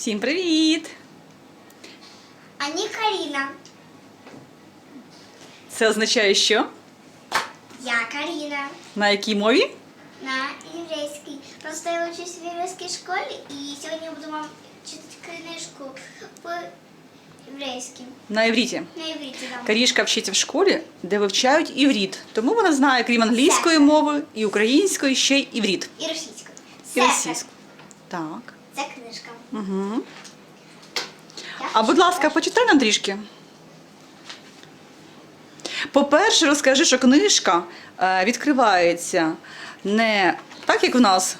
Всім привіт! Ані Каріна. Це означає що? Я Каріна. На якій мові? На єврейській. Просто я учусь в єврейській школі і сьогодні я буду вам читати книжку по єврейській. На івріті. На євриті дам. Карішка вчиться в школі, де вивчають івріт. Тому вона знає, крім англійської Все. мови і української, ще й івріт. І російською. І російську. Так. Це книжка. Угу. А будь ласка, почитай нам трішки. По-перше, розкажи, що книжка е, відкривається не так, як в нас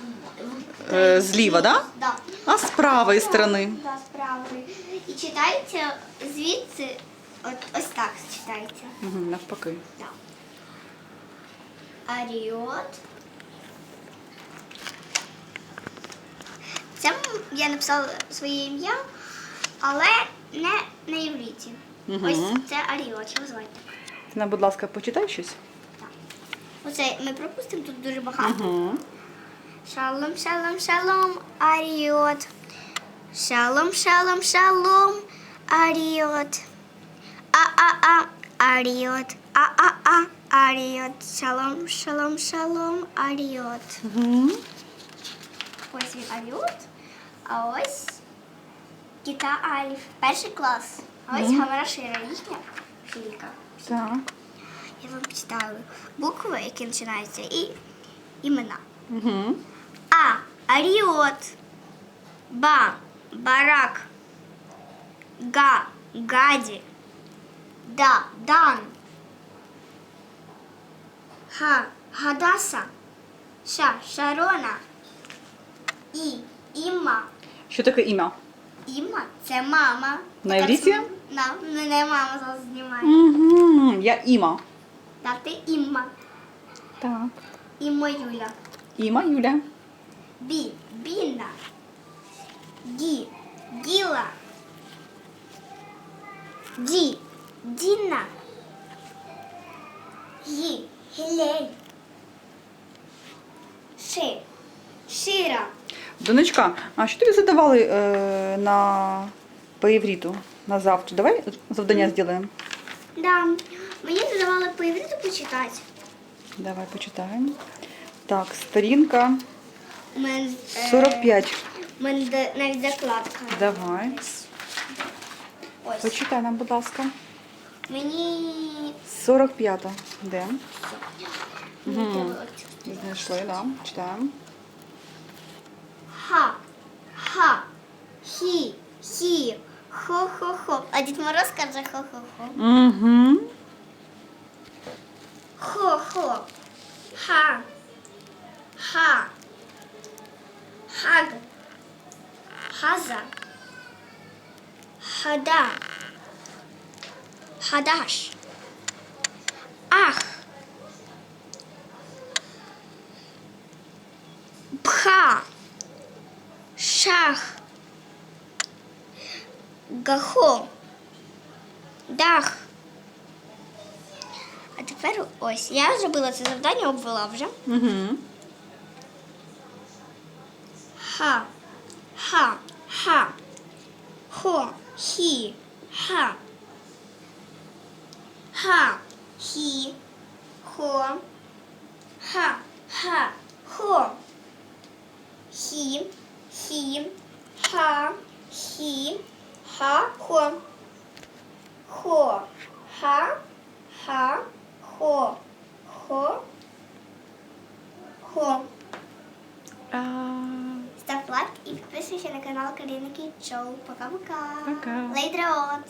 е, зліва, да? Да. а з правої сторони. Да, з правої. І читайте звідси, от ось так читайте. Угу, навпаки. Да. Аріот. Це я написала своє ім'я, але не на євриті. Мгм. Ось це Аріот, його звати. Ти нам, будь ласка, почитай щось. Так. Оце ми пропустимо тут дуже багато. Угу. Шалом, шалом, шалом, Аріот. Шалом, шалом, шалом, Аріот. А-а-а, Аріот. А-а-а, Аріот. Шалом, шалом, шалом, Аріот. Угу. Ось він Аріот, а ось Кіта Альф. Перший клас. А ось Мгм. Гамара Шира, їхня філька. Так. Я вам читаю букви, які починаються, і імена. Угу. А. Аріот. Ба. Барак. Га. Гаді. Да. Дан. Ха. Гадаса. Ша. Шарона. І. Іма. Що таке ім'я? Іма це мама. На івриті? На, мене мама зараз знімає. Угу. Я Іма. Та ти Іма. Так. Імо Юля. Іма Юля. Бі. Біна. Ді. Діла. Ді. Діна. Гі. Гілей. Ши. Шира. Донечка, а що тобі задавали е, на по івріту на завтра? Давай завдання зробимо. Да. Мені задавали по івриту почитати. Давай почитаємо. Так, сторінка У мене, е, 45. У мене де- навіть закладка. Давай. Ось. Почитай нам, будь ласка. Мені 45. Де? мені треба от- Знайшли, да. Читаємо. Ха, ха, хі, хі, хо-хо-хо. А Дід Мороз каже хо-хо-хо. Угу. Хо-хо, ха, ха, хаг, хаза, хада, хадаш, гахо, дах. А тепер ось. Я зробила це завдання, обвела вже. Угу. Ха, ха, ха, хо, хі, ха. Ха, хі, хо, ха, ха, хо. Хі, хі, ха, хі, ха, хо. Хо, ха, ха, хо, хо, хо. Ставь лайк и подписывайся на канал Калинки Чоу. Пока-пока. Пока. Пока. Лейдраот.